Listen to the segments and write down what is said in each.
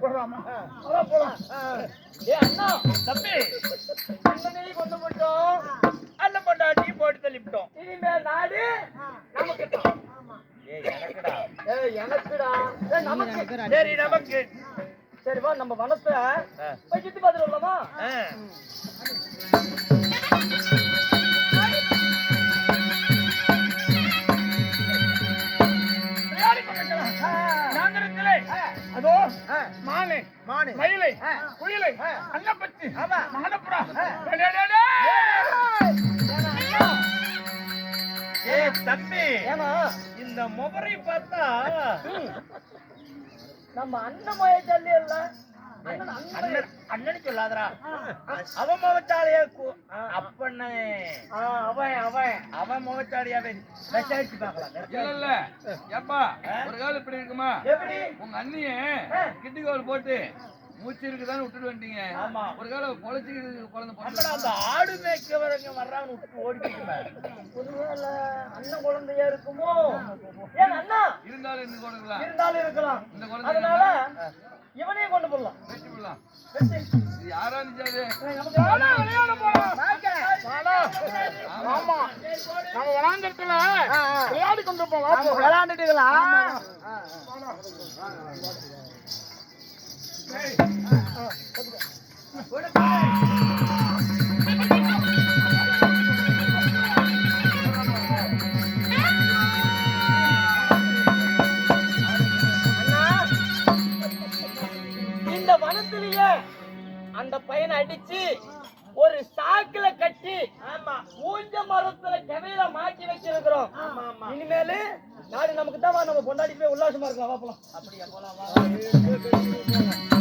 போடலாமா அதான் போலாம். ஏ அண்ணா தம்பி. அண்ணனையும் கொண்டு போட்டோம். அண்ண பொண்டாட்டி போட்டு தள்ளிவிட்டோம். இனிமேல் நாடு நமக்கு தான் எனக்குடா. ஏய் எனக்குடா. ஏய் நமக்கு. சரி நமக்கு. சரி வா நம்ம வனத்தை ஆ. போய் சுத்தி பார்த்துட்டு வரலாமா? நாங்கரத்திலே அதோ மானை மானு மயிலை. குயிலை. அன்னப்பச்சி ஆமா. டே. ஏய் தம்பி. ஏமா. இந்த முகரை பார்த்தா நம்ம அண்ணன் மய சொல்லி இல்ல அண்ணன் அண்ணன் அண்ணன் சொல்லாதடா. அவன் முகச்சாலையா அப்பண்ணே. அவன் அவன். அவன் முகச்சாலியாவே விசாரிச்சு பார்க்கலாம். இல்ல இல்ல ஏப்பா ஒரு காலம் இப்படி இருக்குமா? எப்படி? உங்க அண்ணிய கிட்டிகோல் போட்டு மூச்சு இருக்குதான்னு விட்டுட்டு வந்துட்டீங்க. ஆமா. ஒரு காலம் பொழைச்சி குழந்தை அந்த ஆடு மேய்க்கவரங்க வர்றாங்கன்னு விட்டு ஓடிக்கிட்டுமே ஒருவேளை அண்ணன் குழந்தையா இருக்குமோ? ஏன் அண்ணா? இருந்தாலும் இருந்தாலும் இருக்கலாம். அதனால இவனையும் கொண்டு போடலாம். வெட்டி. இது யாரா விளையாட போலாம். ஆமா. நம்ம விளாண்டத்துல விளையாடி கொண்டு போலாம் விளையாண்டுட்டீங்களா? அண்ணா, இந்த வனத்திலேயே அந்த பையனை அடிச்சு ஒரு சாக்குல கட்டி ஆமா. ஊஞ்ச மரத்துல கவையில மாட்டி வச்சிருக்கிறோம். இனிமேலு நாடு நமக்கு தான் நம்ம கொண்டாடி போய் உல்லாசமா இருக்கலாம். போலாம். அப்படியா போலாம்.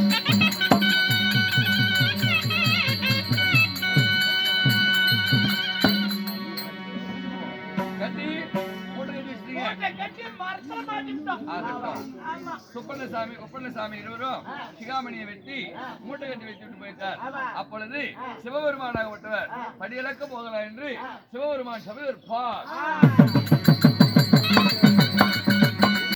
சுப்பண்ணசாமி உப்பண்ணசாமி இருவரும் சிகாமணியை வெட்டி மூட்டை கட்டி வச்சுட்டு போயிட்டார். அப்பொழுது சிவபெருமானாகப்பட்டவர் படியிலக்க போகலாம் என்று சிவபெருமான் சபை இருப்பார்